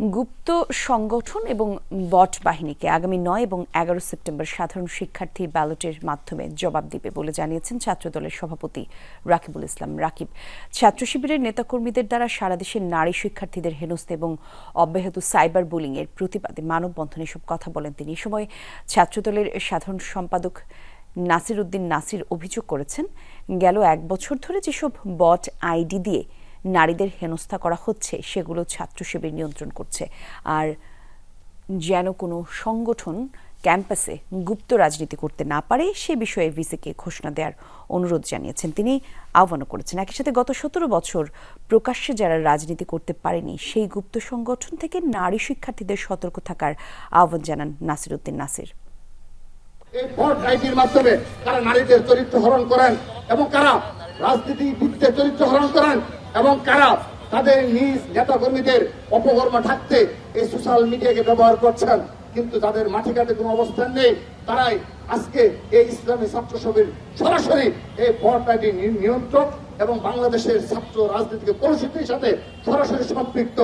গুপ্ত সংগঠন এবং বট বাহিনীকে আগামী নয় এবং এগারো সেপ্টেম্বর সাধারণ শিক্ষার্থী ব্যালটের মাধ্যমে জবাব দিবে বলে জানিয়েছেন ছাত্রদলের সভাপতি রাকিবুল ইসলাম। রাকিব, ছাত্র শিবিরের নেতাকর্মীদের দ্বারা সারা দেশের নারী শিক্ষার্থীদের হেনস্থা এবং অব্যাহত সাইবার বুলিং এর প্রতিবাদে মানববন্ধনে এসব কথা বলেন তিনি। এ সময় ছাত্রদলের সাধারণ সম্পাদক নাসির উদ্দিন নাসির অভিযোগ করেছেন, গেল এক বছর ধরে যেসব বট আইডি দিয়ে নারীদের হেনস্থা করা হচ্ছে, সেগুলো ছাত্র শিবির নিয়ন্ত্রণ করছে। আর যেন কোনো সংগঠন ক্যাম্পাসে গুপ্ত রাজনীতি করতে না পারে, সে বিষয়ে ভিসিকে ঘোষণা দেওয়ার অনুরোধ জানিয়েছেন। তিনি আহ্বানও করেছেন। একই সাথে গত সতেরো বছর প্রকাশ্যে যারা রাজনীতি করতে পারেনি, সেই গুপ্ত সংগঠন থেকে নারী শিক্ষার্থীদের সতর্ক থাকার আহ্বান জানান নাসিরুদ্দিন নাসির। এই ভোট আইডির মাধ্যমে কারা নারীদের চরিত্র হরণ করেন এবং কারা রাজনীতিবিদদের চরিত্র হরণ করেন এবং কারা তাদের নিজ নেতাকর্মীদের অপকর্ম ঢাকতে এই সোশ্যাল মিডিয়াকে ব্যবহার করছেন, কিন্তু তাদের মাঠে ঘাটে কোনো অবস্থান নেই, তারাই আজকে এই ইসলামী ছাত্র সভির সরাসরি এই পর্দাটি নিয়ন্ত্রক এবং বাংলাদেশের ছাত্র রাজনীতিকে কলুষিতের সাথে সরাসরি সম্পৃক্ত।